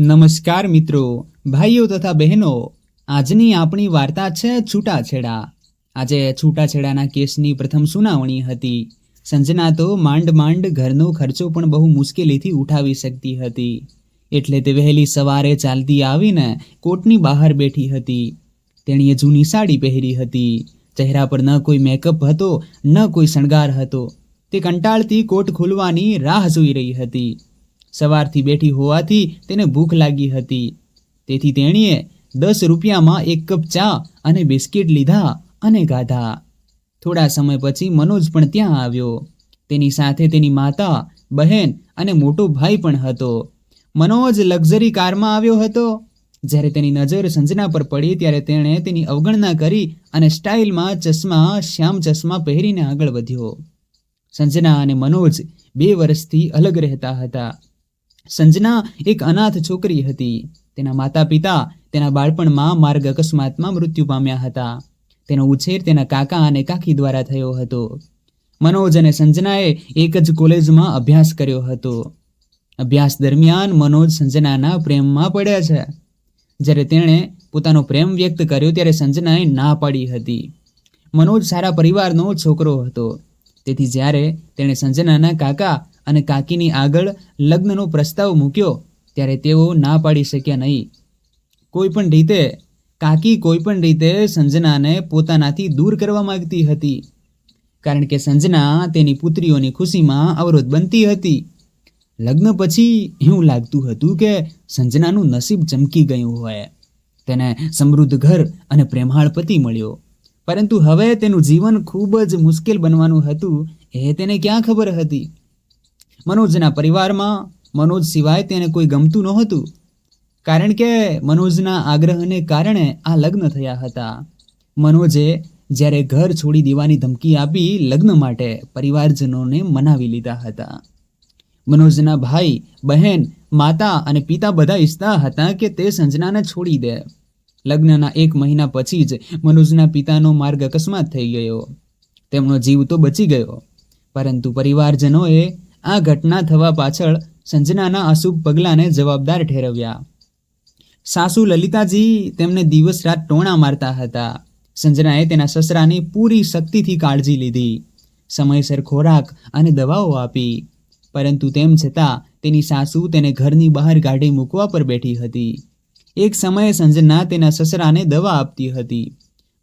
નમસ્કાર મિત્રો, ભાઈઓ તથા બહેનો, આજની આપણી વાર્તા છે છૂટાછેડા. આજે છૂટાછેડાના કેસની પ્રથમ સુનાવણી હતી. સંજના તો માંડ માંડ ઘરનો ખર્ચો પણ બહુ મુશ્કેલીથી ઉઠાવી શકતી હતી. એટલે તે વહેલી સવારે ચાલતી આવીને કોર્ટની બહાર બેઠી હતી. તેણીએ જૂની સાડી પહેરી હતી. ચહેરા પર ન કોઈ મેકઅપ હતો, ન કોઈ શણગાર હતો. તે કંટાળતી કોટ ખોલવાની રાહ જોઈ રહી હતી. સવારથી બેઠી હોવાથી તેને ભૂખ લાગી હતી. તેથી તેણીએ દસ રૂપિયામાં એક કપ ચા અને બિસ્કિટ લીધા અને ગાધા. થોડા સમય પછી મનોજ પણ ત્યાં આવ્યો. તેની સાથે તેની માતા, બહેન અને મોટો ભાઈ પણ હતો. મનોજ લક્ઝરી કારમાં આવ્યો હતો. જ્યારે તેની નજર સંજના પર પડી ત્યારે તેણે તેની અવગણના કરી અને સ્ટાઇલમાં ચશ્મા, શ્યામ ચશ્મા પહેરીને આગળ વધ્યો. સંજના અને મનોજ બે વર્ષથી અલગ રહેતા હતા. સંજના એક અનાથ છોકરી હતી. તેના માતા પિતા તેના બાળપણમાં માર્ગ અકસ્માતમાં મૃત્યુ પામ્યા હતા. તેનો ઉછેર તેના કાકા અને કાકી દ્વારા થયો હતો. મનોજ અને સંજનાએ એક જ કોલેજમાં અભ્યાસ કર્યો હતો. અભ્યાસ દરમિયાન મનોજ સંજનાના પ્રેમમાં પડ્યા છે. જ્યારે તેણે પોતાનો પ્રેમ વ્યક્ત કર્યો ત્યારે સંજનાએ ના પાડી હતી. મનોજ સારા પરિવારનો છોકરો હતો. તેથી જ્યારે તેણે સંજનાના કાકા અને કાકીની આગળ લગ્નનો પ્રસ્તાવ મૂક્યો ત્યારે તેઓ ના પાડી શક્યા નહીં. કોઈ પણ રીતે કાકી કોઈ પણ રીતે સંજનાને પોતાનાથી દૂર કરવા માગતી હતી. કારણ કે સંજના તેની પુત્રીઓની ખુશીમાં અવરોધ બનતી હતી. લગ્ન પછી એવું લાગતું હતું કે સંજનાનું નસીબ ચમકી ગયું હોય. તેને સમૃદ્ધ ઘર અને પ્રેમાળ પતિ મળ્યો. પરંતુ હવે તેનું જીવન ખૂબ જ મુશ્કેલ બનવાનું હતું એ તેને ક્યાં ખબર હતી? મનોજના પરિવારમાં મનોજ સિવાય તેને કોઈ ગમતું નહોતું, કારણ કે મનોજના આગ્રહને કારણે આ લગ્ન થયા હતા. મનોજે જ્યારે ઘર છોડી દેવાની ધમકી આપી લગ્ન માટે પરિવારજનોને મનાવી લીધા હતા. મનોજના ભાઈ, બહેન, માતા અને પિતા બધા ઈચ્છતા હતા કે તે સંજનાને છોડી દે. લગ્નના એક મહિના પછી જ મનોજના પિતાનો માર્ગ અકસ્માત થઈ ગયો. તેમનો જીવ તો બચી ગયો, પરંતુ પરિવારજનોએ આ ઘટના થવા પાછળ સંજનાના અશુભ પગલાંને જવાબદાર ઠેરવ્યા. સાસુ લલિતાજી તેમને દિવસ રાત ટોણા મારતા હતા. સંજનાએ તેના સસરાની પૂરી શક્તિથી કાળજી લીધી. સમયસર ખોરાક અને દવાઓ આપી. પરંતુ તેમ છતાં તેની સાસુ તેને ઘરની બહાર કાઢી મૂકવા પર બેઠી હતી. એક સમયે સંજના તેના સસરાને દવા આપતી હતી.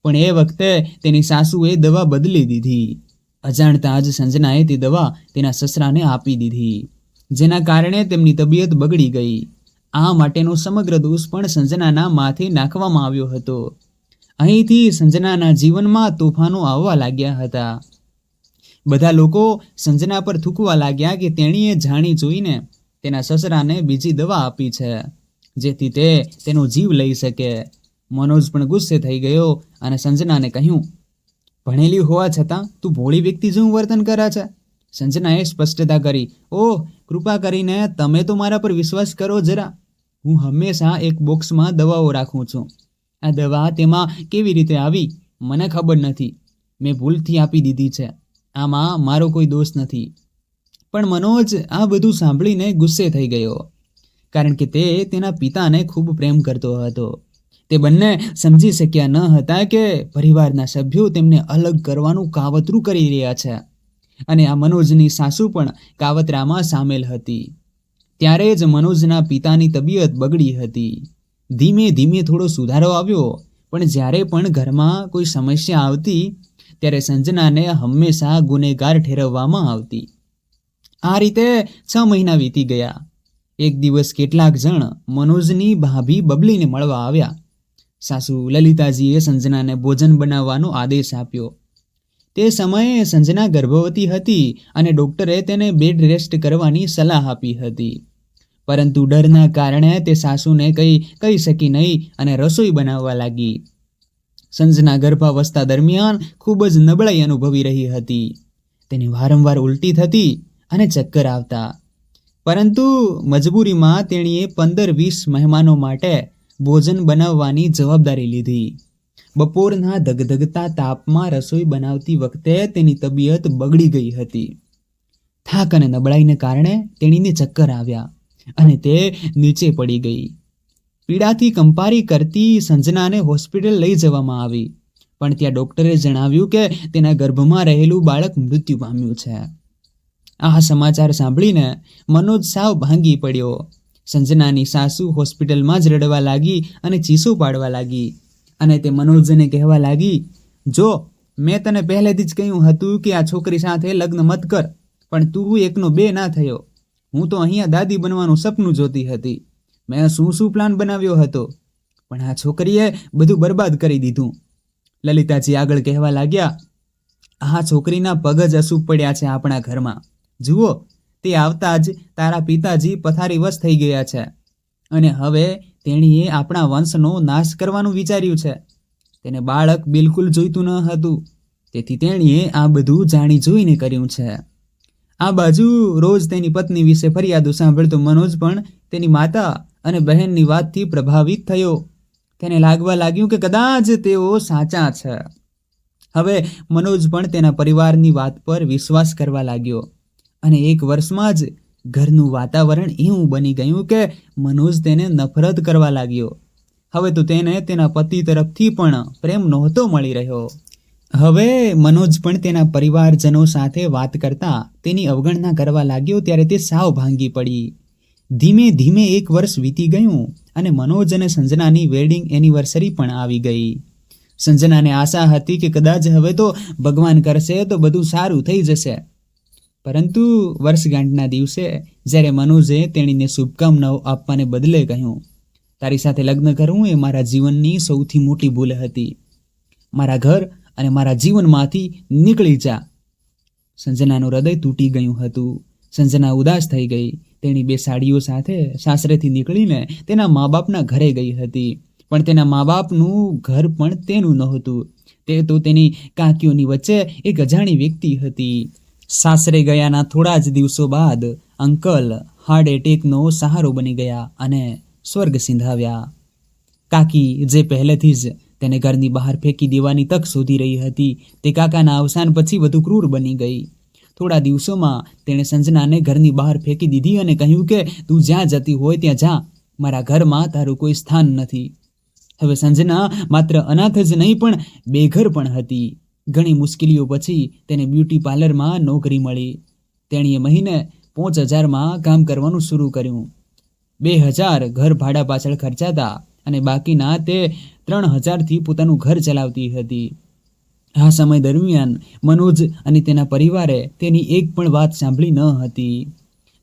પણ એ વખતે તેની સાસુએ દવા બદલી દીધી. અજાણતા જ સંજનાએ તે દવા તેના સસરાને આપી દીધી. જેના કારણે તેમની તબિયત બગડી ગઈ. આ માટેનો સમગ્ર દોષ પણ સંજનાના માથે નાખવામાં આવ્યો હતો. અહીંથી સંજનાના જીવનમાં તોફાનો આવવા લાગ્યા હતા. બધા લોકો સંજના પર થૂકવા લાગ્યા કે તેણીએ જાણી જોઈને તેના સસરાને બીજી દવા આપી છે, જેથી તે તેનો જીવ લઈ શકે. મનોજ પણ ગુસ્સે થઈ ગયો અને સંજનાને કહ્યું ભણેલી હોવા છતાં તું ભોળી વ્યક્તિ જેવું વર્તન કરે છે? સંજનાએ સ્પષ્ટતા કરી, ઓહ, કૃપા કરીને તમે તો મારા પર વિશ્વાસ કરો જરા. હું હંમેશા એક બોક્સમાં દવાઓ રાખું છું. આ દવા તેમાં કેવી રીતે આવી? મને ખબર નથી. મેં ભૂલથી આપી દીધી છે. આમાં મારો કોઈ દોષ નથી. પણ મનોજ આ બધું સાંભળીને ગુસ્સે થઈ ગયો, કારણ કે તે તેના પિતાને ખૂબ પ્રેમ કરતો હતો. તે બંને સમજી શક્યા ન હતા કે પરિવારના સભ્યો તેમને અલગ કરવાનું કાવતરું કરી રહ્યા છે. અને આ મનોજની સાસુ પણ કાવતરામાં સામેલ હતી. ત્યારે જ મનોજના પિતાની તબિયત બગડી હતી. ધીમે ધીમે થોડો સુધારો આવ્યો, પણ જ્યારે પણ ઘરમાં કોઈ સમસ્યા આવતી, ત્યારે સંજનાને હંમેશા ગુનેગાર ઠેરવવામાં આવતી. આ રીતે છ મહિના વીતી ગયા. એક દિવસ કેટલાક જણ મનોજની ભાભી બબલીને મળવા આવ્યા. સાસુ લલિતાજીએ સંજનાને ભોજન બનાવવાનો આદેશ આપ્યો. તે સમયે સંજના ગર્ભવતી હતી અને ડૉક્ટરે તેને બેડ રેસ્ટ કરવાની સલાહ આપી હતી. પરંતુ ડરના કારણે તે સાસુને કંઈ કહી શકી નહીં અને રસોઈ બનાવવા લાગી. સંજના ગર્ભાવસ્થા દરમિયાન ખૂબ જ નબળાઈ અનુભવી રહી હતી. તેને વારંવાર ઉલટી થતી અને ચક્કર આવતા. પરંતુ મજબૂરીમાં તેણીએ પંદર વીસ મહેમાનો માટે ભોજન બનાવવાની જવાબદારી લીધી. બપોરના ધગધગતા તાપમાં રસોઈ બનાવતી વખતે તેની તબિયત બગડી ગઈ હતી. થાક અને નબળાઈને કારણે તેણીને ચક્કર આવ્યા અને તે નીચે પડી ગઈ. પીડાથી કંપારી કરતી સંજનાને હોસ્પિટલ લઈ જવામાં આવી, પણ ત્યાં ડોક્ટરે જણાવ્યું કે તેના ગર્ભમાં રહેલું બાળક મૃત્યુ પામ્યું છે. આ સમાચાર સાંભળીને મનોજ સાવ ભાંગી પડ્યો. સંજનાની સાસુ હોસ્પિટલમાં જ રડવા લાગી અને ચીસો પાડવા લાગી. અને તે મનોજને કહેવા લાગી, જો, મેં તને પહેલેથી જ કહ્યું હતું કે આ છોકરી સાથે લગ્ન મત કર, પણ તું એકનો બે ના થયો. હું તો અહીંયા દાદી બનવાનું સપનું જોતી હતી. મેં શું શું પ્લાન બનાવ્યો હતો? પણ આ છોકરીએ બધું બરબાદ કરી દીધું. લલિતાજી આગળ કહેવા લાગ્યા, આ છોકરીના પગ જ અશુભ પડ્યા છે આપણા ઘરમાં. જુઓ તે આવતા જ તારા પિતાજી પથારીવશ થઈ ગયા છે. અને હવે તેણીએ આપણા વંશનો નાશ કરવાનું વિચાર્યું છે. તેને બાળક બિલકુલ જોઈતું ન હતું. તેથી તેણીએ આ બધું જાણી જોઈને કર્યું છે. આ બાજુ રોજ તેની પત્ની વિશે ફરિયાદો સાંભળતો મનોજ પણ તેની માતા અને બહેનની વાતથી પ્રભાવિત થયો. તેને લાગવા લાગ્યું કે કદાચ તેઓ સાચા છે. હવે મનોજ પણ તેના પરિવારની વાત પર વિશ્વાસ કરવા લાગ્યો. અને એક વર્ષમાં જ ઘરનું વાતાવરણ એવું બની ગયું કે મનોજ તેને નફરત કરવા લાગ્યો. હવે તો તેને તેના પતિ તરફથી પણ પ્રેમ નહોતો મળી રહ્યો. હવે મનોજ પણ તેના પરિવારજનો સાથે વાત કરતા તેની અવગણના કરવા લાગ્યો ત્યારે તે સાવ ભાંગી પડી. ધીમે ધીમે એક વર્ષ વીતી ગયું અને મનોજ અને સંજનાની વેડિંગ એનિવર્સરી પણ આવી ગઈ. સંજનાને આશા હતી કે કદાચ હવે તો ભગવાન કરશે તો બધું સારું થઈ જશે. પરંતુ વર્ષગાંઠના દિવસે જ્યારે મનોજે તેણીને શુભકામનાઓ આપવાને બદલે કહ્યું, તારી સાથે લગ્ન કરવું એ મારા જીવનની સૌથી મોટી ભૂલ હતી. મારા ઘર અને મારા જીવનમાંથી નીકળી જા. સંજનાનું હૃદય તૂટી ગયું હતું. સંજના ઉદાસ થઈ ગઈ. તેણી બે સાડીઓ સાથે સાસરેથી નીકળીને તેના મા બાપના ઘરે ગઈ હતી. પણ તેના મા બાપનું ઘર પણ તેનું નહોતું. તે તો તેની કાંકીઓની વચ્ચે એક અજાણી વ્યક્તિ હતી. સાસરે ગયાના થોડા જ દિવસો બાદ અંકલ હાર્ટ એટેકનો સહારો બની ગયા અને સ્વર્ગ સિંધાવ્યા. કાકી જે પહેલેથી જ તેને ઘરની બહાર ફેંકી દેવાની તક શોધી રહી હતી, તે કાકાના અવસાન પછી વધુ ક્રૂર બની ગઈ. થોડા દિવસોમાં તેણે સંજનાને ઘરની બહાર ફેંકી દીધી અને કહ્યું કે, તું જ્યાં જતી હોય ત્યાં જા, મારા ઘરમાં તારું કોઈ સ્થાન નથી. હવે સંજના માત્ર અનાથ જ નહીં પણ બેઘર પણ હતી. ઘણી મુશ્કેલીઓ પછી તેને બ્યુટી પાર્લરમાં નોકરી મળી. તેણીએ મહિને પાંચ હજારમાં કામ કરવાનું શરૂ કર્યું. બે હજાર ઘર ભાડા પાછળ ખર્ચાતા અને બાકીના તે ત્રણ હજારથી પોતાનું ઘર ચલાવતી હતી. આ સમય દરમિયાન મનોજ અને તેના પરિવારે તેની એક પણ વાત સાંભળી ન હતી.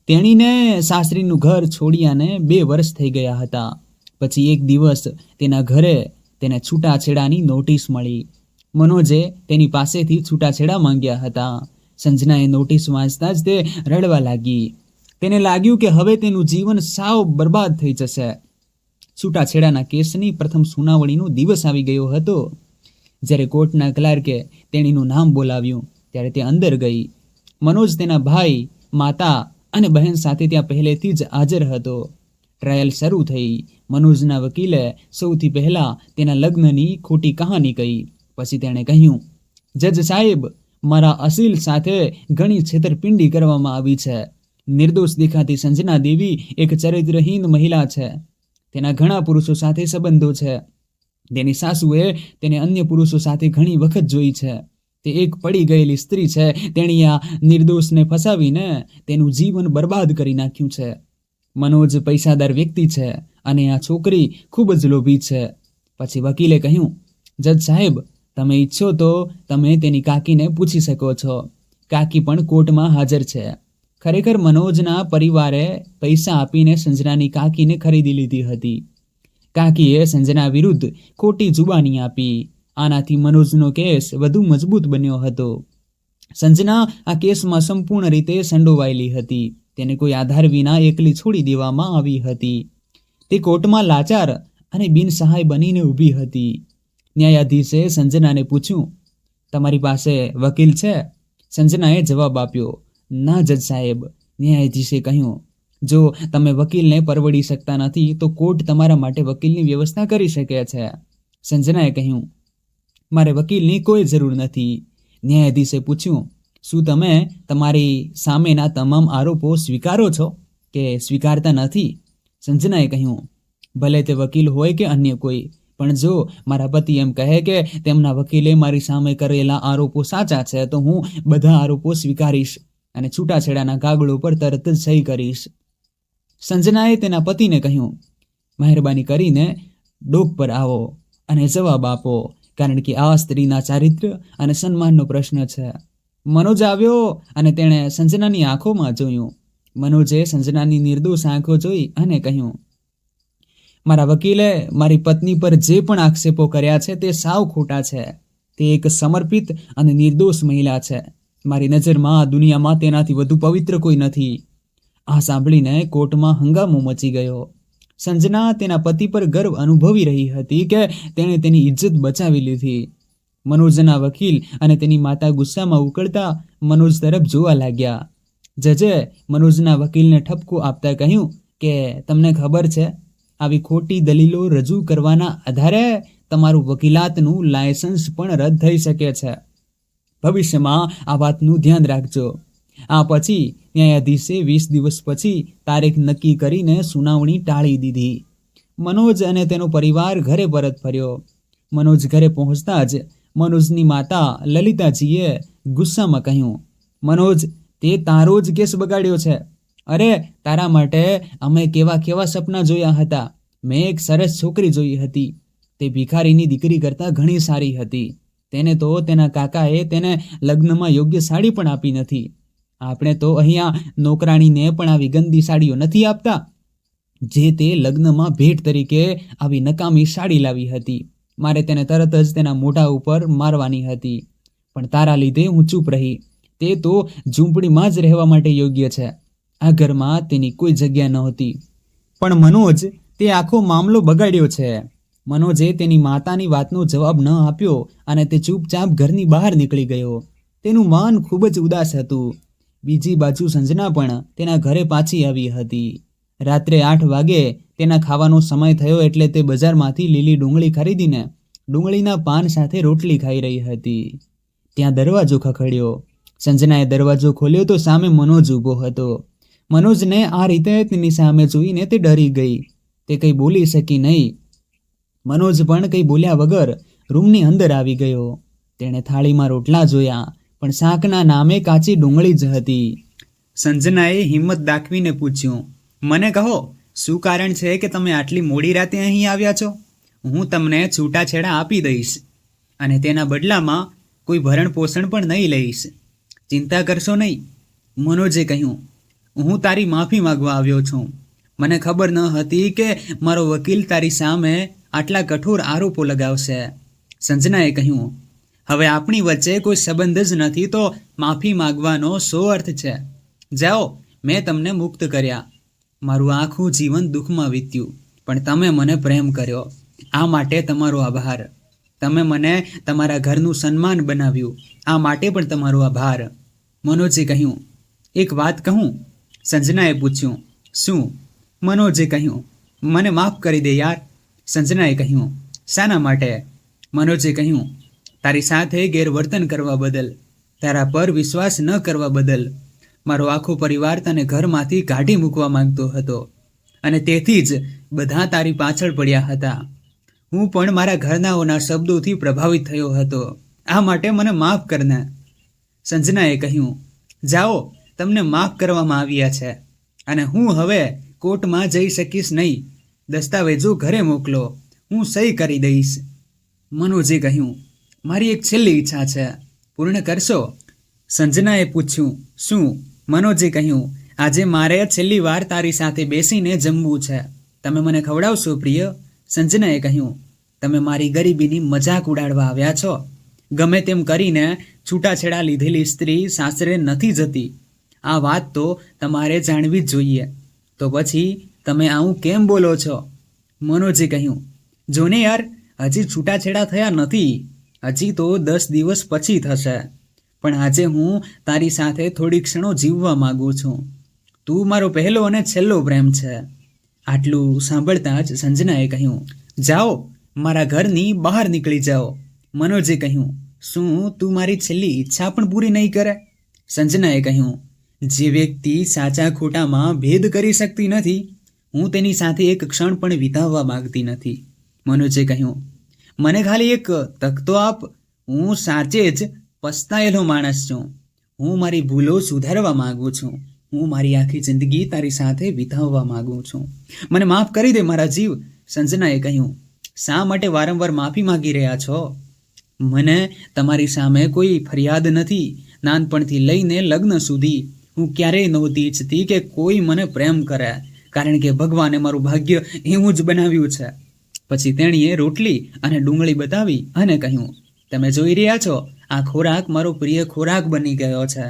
તેણીને સાસરીનું ઘર છોડ્યાને બે વર્ષ થઈ ગયા હતા. પછી એક દિવસ તેના ઘરે તેને છૂટાછેડાની નોટિસ મળી. મનોજે તેની પાસેથી છૂટાછેડા માંગ્યા હતા. સંજનાએ નોટિસ વાંચતા જ તે રડવા લાગી. તેને લાગ્યું કે હવે તેનું જીવન સાવ બરબાદ થઈ જશે. છૂટાછેડાના કેસની પ્રથમ સુનાવણીનો દિવસ આવી ગયો હતો. જ્યારે કોર્ટના ક્લાર્કે તેણીનું નામ બોલાવ્યું, ત્યારે તે અંદર ગઈ. મનોજ તેના ભાઈ, માતા અને બહેન સાથે ત્યાં પહેલેથી જ હાજર હતો. ટ્રાયલ શરૂ થઈ. મનોજના વકીલે સૌથી પહેલાં તેના લગ્નની ખોટી કહાની કહી. પછી તેણે કહ્યું, જજ સાહેબ, મારા અસીલ સાથે ઘણી છેતરપિંડી કરવામાં આવી છે. નિર્દોષ દેખાતી સંજના દેવી એક ચરિત્રહીન મહિલા છે. તેના ઘણા પુરુષો સાથે સંબંધો છે. તેની સાસુએ તેને અન્ય પુરુષો સાથે ઘણી વખત જોઈ છે. તે એક પડી ગયેલી સ્ત્રી છે. તેણી આ નિર્દોષને ફસાવીને તેનું જીવન બરબાદ કરી નાખ્યું છે. મનોજ પૈસાદાર વ્યક્તિ છે અને આ છોકરી ખૂબ જ લોભી છે. પછી વકીલે કહ્યું, જજ સાહેબ તમે ઈચ્છો તો તમે તેની કાકીને પૂછી શકો છો. કાકી પણ કોર્ટમાં હાજર છે. ખરેખર મનોજના પરિવારે પૈસા આપીને સંજનાની કાકીને ખરીદી લીધી હતી. કાકીએ સંજના વિરુદ્ધ ખોટી જુબાની આપી. આનાથી મનોજનો કેસ વધુ મજબૂત બન્યો હતો. સંજના આ કેસમાં સંપૂર્ણ રીતે સંડોવાયેલી હતી. તેને કોઈ આધાર વિના એકલી છોડી દેવામાં આવી હતી. તે કોર્ટમાં લાચાર અને બિનસહાય બનીને ઊભી હતી. ન્યાયાધીશે સંજનાને પૂછ્યું, તમારી પાસે વકીલ છે? સંજનાએ જવાબ આપ્યો, ના જજ સાહેબ, ન્યાયાધીશે કહ્યું, જો તમે વકીલને પરવડી શકતા નથી, તો કોર્ટ તમારા માટે વકીલની વ્યવસ્થા કરી શકે છે. સંજનાએ કહ્યું, મારે વકીલની કોઈ જરૂર નથી. ન્યાયાધીશે પૂછ્યું, શું તમે તમારી સામેના તમામ આરોપો સ્વીકારો છો કે સ્વીકારતા નથી? સંજનાએ કહ્યું, ભલે તે વકીલ હોય કે અન્ય કોઈ પણ જો મારા પતિ એમ કહે કે તેમના વકીલે મારી સામે કરેલા આરોપો સાચા છે, તો હું બધા આરોપો સ્વીકારીશ અને છૂટાછેડાના કાગળો પર તરત જ સહી કરીશ. સંજનાએ તેના પતિને કહ્યું, મહેરબાની કરીને ડોક પર આવો અને જવાબ આપો, કારણ કે આ સ્ત્રીના ચારિત્ર્ય અને સન્માનનો પ્રશ્ન છે. મનોજ આવ્યો અને તેણે સંજનાની આંખોમાં જોયું. મનોજે સંજનાની નિર્દોષ આંખો જોઈ અને કહ્યું મારા વકીલે મારી પત્ની પર જે પણ આક્ષેપો કર્યા છે તે સાવ ખોટા છે. તે એક સમર્પિત અને નિર્દોષ મહિલા છે. મારી નજરમાં આ દુનિયામાં તેનાથી વધુ પવિત્ર કોઈ નથી. આ સાંભળીને કોર્ટમાં હંગામો મચી ગયો. સંજના તેના પતિ પર ગર્વ અનુભવી રહી હતી કે તેણે તેની ઇજ્જત બચાવી લીધી. મનોજના વકીલ અને તેની માતા ગુસ્સામાં ઉકળતા મનોજ તરફ જોવા લાગ્યા. જજે મનોજના વકીલને ઠપકો આપતા કહ્યું કે, તમને ખબર છે આવી ખોટી દલીલો રજૂ કરવાના આધારે તમારું વકીલાતનું લાયસન્સ પણ રદ થઈ શકે છે. ભવિષ્યમાં આ વાતનું ધ્યાન રાખજો. આ પછી ન્યાયાધીશે વીસ દિવસ પછી તારીખ નક્કી કરીને સુનાવણી ટાળી દીધી. મનોજ અને તેનો પરિવાર ઘરે પરત ફર્યો. મનોજ ઘરે પહોંચતા જ મનોજની માતા લલિતાજીએ ગુસ્સામાં કહ્યું, મનોજ, તે તારો જ કેસ બગાડ્યો છે. અરે, તારા માટે અમે કેવા કેવા સપના જોયા હતા. મેં એક સરસ છોકરી જોઈ હતી. તે ભિખારીની દીકરી કરતાં ઘણી સારી હતી. તેને તો તેના કાકાએ તેને લગ્નમાં યોગ્ય સાડી પણ આપી નથી. આપણે તો અહીંયા નોકરાણીને પણ આવી ગંદી સાડીઓ નથી આપતા. જે તે લગ્નમાં ભેટ તરીકે આવી નકામી સાડી લાવી હતી. મારે તેને તરત જ તેના મોઢા ઉપર મારવાની હતી. પણ તારા લીધે હું ચૂપ રહી. તે તો ઝૂંપડીમાં જ રહેવા માટે યોગ્ય છે. આ ઘરમાં તેની કોઈ જગ્યા નહોતી. પણ મનોજ તે આખો મામલો બગાડ્યો છે. મનોજે તેની માતાની વાતનો જવાબ ન આપ્યો અને તે ચૂપચાપ ઘરની બહાર નીકળી ગયો. તેનું મન ખૂબ જ ઉદાસ હતું. બીજી બાજુ સંજના પણ તેના ઘરે પાછી આવી હતી. રાત્રે આઠ વાગે તેના ખાવાનો સમય થયો એટલે તે બજારમાંથી લીલી ડુંગળી ખરીદીને ડુંગળીના પાન સાથે રોટલી ખાઈ રહી હતી. ત્યાં દરવાજો ખખડ્યો. સંજનાએ દરવાજો ખોલ્યો તો સામે મનોજ ઊભો હતો. મનોજને આ રીતે તેની સામે જોઈને તે ડરી ગઈ. તે કંઈ બોલી શકી નહીં. મનોજ પણ કંઈ બોલ્યા વગર રૂમની અંદર આવી ગયો. તેણે થાળીમાં રોટલા જોયા, પણ શાકના નામે કાચી ડુંગળી જ હતી. સંજનાએ હિંમત દાખવીને પૂછ્યું, મને કહો, શું કારણ છે કે તમે આટલી મોડી રાતે અહીં આવ્યા છો? હું તમને છૂટાછેડા આપી દઈશ અને તેના બદલામાં કોઈ ભરણ પોષણ પણ નહીં લઈશ. ચિંતા કરશો નહીં, મનોજે કહ્યું. હું તારી માફી માંગવા આવ્યો છું. મને ખબર ન હતી કે મારો વકીલ તારી સામે આટલા કઠોર આરોપો લગાવશે. સંજનાએ કહ્યું, હવે આપણી વચ્ચે કોઈ સંબંધ જ નથી તો માફી માંગવાનો શો અર્થ છે? જાઓ, મેં તમને મુક્ત કર્યા. મારું આખું જીવન દુઃખમાં વીત્યું, પણ તમે મને પ્રેમ કર્યો. આ માટે તમારો આભાર. તમે મને તમારા ઘરનું સન્માન બનાવ્યું. આ માટે પણ તમારો આભાર. મનોજે કહ્યું, એક વાત કહું સંજનાએ પૂછ્યું, શું? મનોજે કહ્યું, મને માફ કરી દે યાર. સંજનાએ કહ્યું, શાના માટે? મનોજે કહ્યું, તારી સાથે ગેરવર્તન કરવા બદલ, તારા પર વિશ્વાસ ન કરવા બદલ, મારો આખો પરિવાર તને ઘરમાંથી કાઢી મૂકવા માંગતો હતો અને તેથી જ બધા તારી પાછળ પડ્યા હતા. હું પણ મારા ઘરનાઓના શબ્દોથી પ્રભાવિત થયો હતો. આ માટે મને માફ કરને સંજનાએ કહ્યું, જાઓ તમને માફ કરવામાં આવ્યા છે. અને હું હવે કોર્ટમાં જઈ શકીશ નહીં. દસ્તાવેજો ઘરે મોકલો. હું સહી કરી દઈશ. મનોજે કહ્યું, મારી એક છેલ્લી ઈચ્છા છે. પૂર્ણ કરશો? સંજનાએ પૂછ્યું, શું? મનોજે કહ્યું, આજે મારે છેલ્લી વાર તારી સાથે બેસીને જમવું છે. તમે મને ખવડાવશો, પ્રિય? સંજનાએ કહ્યું, તમે મારી ગરીબીની મજાક ઉડાડવા આવ્યા છો. ગમે તેમ કરીને છૂટાછેડા લીધેલી સ્ત્રી સાસરે નથી જતી. આ વાત તો તમારે જાણવી જ જોઈએ. તો પછી તમે આવું કેમ બોલો છો? મનોજે કહ્યું, જોને યાર, હજી છૂટાછેડા થયા નથી. હજી તો દસ દિવસ પછી થશે. પણ આજે હું તારી સાથે થોડી ક્ષણો જીવવા માગું છું. તું મારો પહેલો અને છેલ્લો પ્રેમ છે. આટલું સાંભળતા જ સંજનાએ કહ્યું, જાઓ, મારા ઘરની બહાર નીકળી જાઓ. મનોજે કહ્યું, શું તું મારી છેલ્લી ઈચ્છા પણ પૂરી નહીં કરે? સંજનાએ કહ્યું જે વ્યક્તિ સાચા ખોટામાં ભેદ કરી શકતી નથી, હું તેની સાથે એક ક્ષણ પણ વિતાવવા માંગતી નથી. મનોજે કહ્યું, મને ખાલી એક તક તો આપ. હું સાચે જ પસ્તાયેલો માણસ છું. હું મારી ભૂલો સુધારવા માંગુ છું. હું મારી આખી જિંદગી તારી સાથે વિતાવવા માંગુ છું. મને માફ કરી દે મારા જીવ. સંજનાએ કહ્યું, શા માટે વારંવાર માફી માંગી રહ્યા છો? મને તમારી સામે કોઈ ફરિયાદ નથી. નાનપણથી લઈને લગ્ન સુધી હું ક્યારેય નહોતી ઈચ્છતી કે કોઈ મને પ્રેમ કરે, કારણ કે ભગવાને મારું ભાગ્ય એવું જ બનાવ્યું છે. પછી તેણીએ રોટલી અને ડુંગળી બતાવી અને કહ્યું, તમે જોઈ રહ્યા છો, આ ખોરાક મારો પ્રિય ખોરાક બની ગયો છે.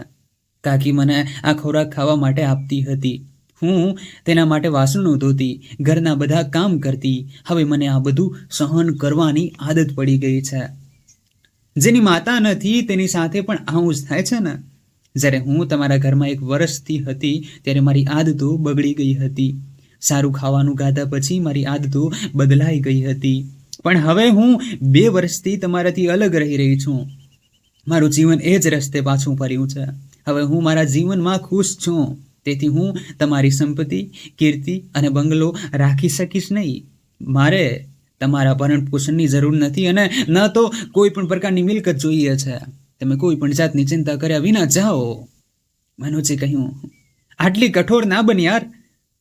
કાકી મને આ ખોરાક ખાવા માટે આપતી હતી. હું તેના માટે વાસણો ધોતી, ઘરના બધા કામ કરતી. હવે મને આ બધું સહન કરવાની આદત પડી ગઈ છે. જેની માતા નથી, તેની સાથે પણ આવું જ થાય છે ને? જ્યારે હું તમારા ઘરમાં એક વર્ષથી હતી, ત્યારે મારી આદતો બગડી ગઈ હતી. સારું ખાવાનું ખાધા પછી મારી આદતો બદલાઈ ગઈ હતી. પણ હવે હું બે વર્ષથી તમારાથી અલગ રહી રહી છું. મારું જીવન એ જ રસ્તે પાછું ફર્યું છે. હવે હું મારા જીવનમાં ખુશ છું. તેથી હું તમારી સંપત્તિ, કીર્તિ અને બંગલો રાખી શકીશ નહીં. મારે તમારા ભરણ પોષણની જરૂર નથી અને ન તો કોઈ પણ પ્રકારની મિલકત જોઈએ છે. તમે કોઈ પણ જાતની ચિંતા કર્યા વિના જાઓ. મનોજે કહ્યું, આટલી કઠોર ના બન યાર.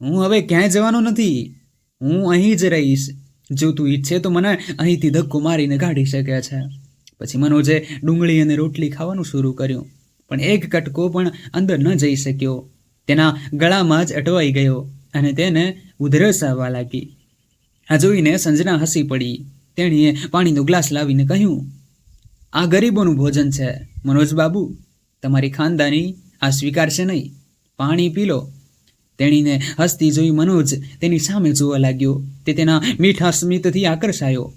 હું હવે ક્યાંય જવાનો નથી. હું અહીં જ રહીશ. જો તું ઈચ્છે તો મને અહીંથી ધક્કો મારીને કાઢી શકે છે. પછી મનોજે ડુંગળી અને રોટલી ખાવાનું શરૂ કર્યું, પણ એક કટકો પણ અંદર ન જઈ શક્યો. તેના ગળામાં જ અટવાઈ ગયો અને તેને ઉધરસ આવવા લાગી. આ જોઈને સંજના હસી પડી. તેણીએ પાણીનો ગ્લાસ લાવીને કહ્યું આ ગરીબોનું ભોજન છે. મનોજ બાબુ તમારી ખાનદાની આ સ્વીકારશે નહીં. પાણી પી લો. તેણીને હસતી જોઈ મનોજ તેની સામે જોવા લાગ્યો. તે તેના મીઠા સ્મિતથી આકર્ષાયો.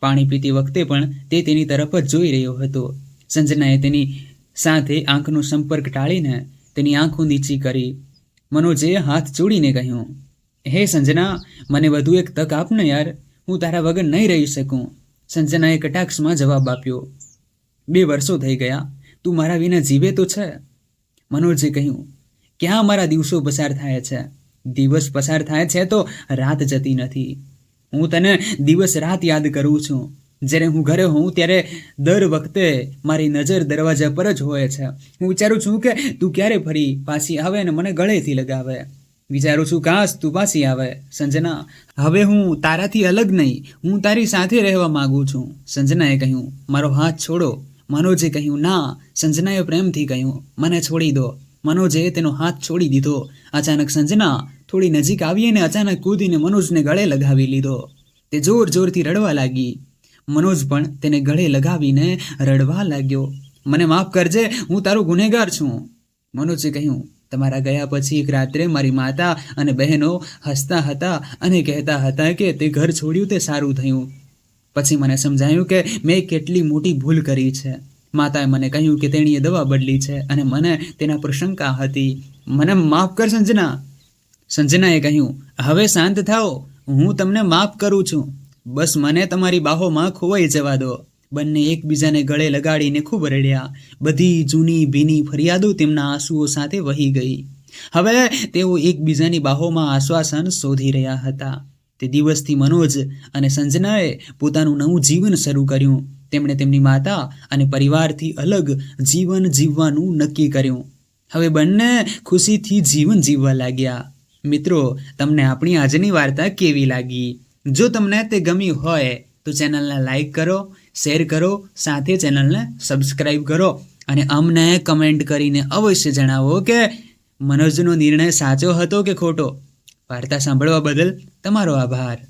પાણી પીતી વખતે પણ તે તેની તરફ જ જોઈ રહ્યો હતો. સંજનાએ તેની સાથે આંખનો સંપર્ક ટાળીને તેની આંખો નીચી કરી. મનોજે હાથ જોડીને કહ્યું, હે સંજના, મને વધુ એક તક આપને યાર. હું તારા વગર નહીં રહી શકું. સંજનાએ કટાક્ષમાં જવાબ આપ્યો બે વર્ષો થઈ ગયા. તું મારા વિના જીવે તો છે? મનોજે કહ્યું, ક્યાં મારા દિવસો પસાર થાય છે? દિવસ પસાર થાય છે તો રાત જતી નથી. હું તને દિવસ રાત યાદ કરું છું. જ્યારે હું ઘરે હોઉં ત્યારે દર વખતે મારી નજર દરવાજા પર જ હોય છે. હું વિચારું છું કે તું ક્યારે ફરી પાછી આવે અને મને ગળેથી લગાવે. વિચારું છું, કાશ તું પાછી આવે. સંજના, હવે હું તારાથી અલગ નહીં. હું તારી સાથે રહેવા માગું છું. સંજનાએ કહ્યું, મારો હાથ છોડો. મનોજે કહ્યું, ના, સંજનાએ પ્રેમથી કહ્યું, મને છોડી દો. મનોજે તેનો હાથ છોડી દીધો. અચાનક સંજના થોડી નજીક આવી અને અચાનક કૂદીને મનોજને ગળે લગાવી લીધો. તે જોર જોરથી રડવા લાગી. મનોજ પણ તેને ગળે લગાવીને રડવા લાગ્યો. મને માફ કરજે, હું તારો ગુનેગાર છું. મનોજે કહ્યું, તમારા ગયા પછી એક રાત્રે મારી માતા અને બહેનો હસતા હતા અને કહેતા હતા કે તે ઘર છોડ્યું તે સારું થયું. પછી મને સમજાયું કે મેં કેટલી મોટી ભૂલ કરી છે. માતાએ મને કહ્યું કે તેણીએ દવા બદલી છે અને મને તેના પર શંકા હતી. મને માફ કર સંજના. સંજનાએ કહ્યું, હવે શાંત થાઓ. હું તમને માફ કરું છું. બસ મને તમારી બાહોમાં ખોવાઈ જવા દો. બંને એકબીજાને ગળે લગાડીને ખૂબ રડ્યા. બધી જૂની ભીની ફરિયાદો તેમના આંસુઓ સાથે વહી ગઈ. હવે તેઓ એકબીજાની બાહોમાં આશ્વાસન શોધી રહ્યા હતા. તે દિવસથી મનોજ અને સંજનાએ પોતાનું નવું જીવન શરૂ કર્યું. તેમણે તેમની માતા અને પરિવારથી અલગ જીવન જીવવાનું નક્કી કર્યું. હવે બંને ખુશીથી જીવન જીવવા લાગ્યા. મિત્રો, તમને આપણી આજની વાર્તા કેવી લાગી? જો તમને તે ગમી હોય, તો ચેનલને લાઈક કરો, શેર કરો, સાથે ચેનલને સબસ્ક્રાઈબ કરો અને અમને કમેન્ટ કરીને અવશ્ય જણાવો કે મનોજનો નિર્ણય સાચો હતો કે ખોટો. વાર્તા સાંભળવા બદલ તમારો આભાર.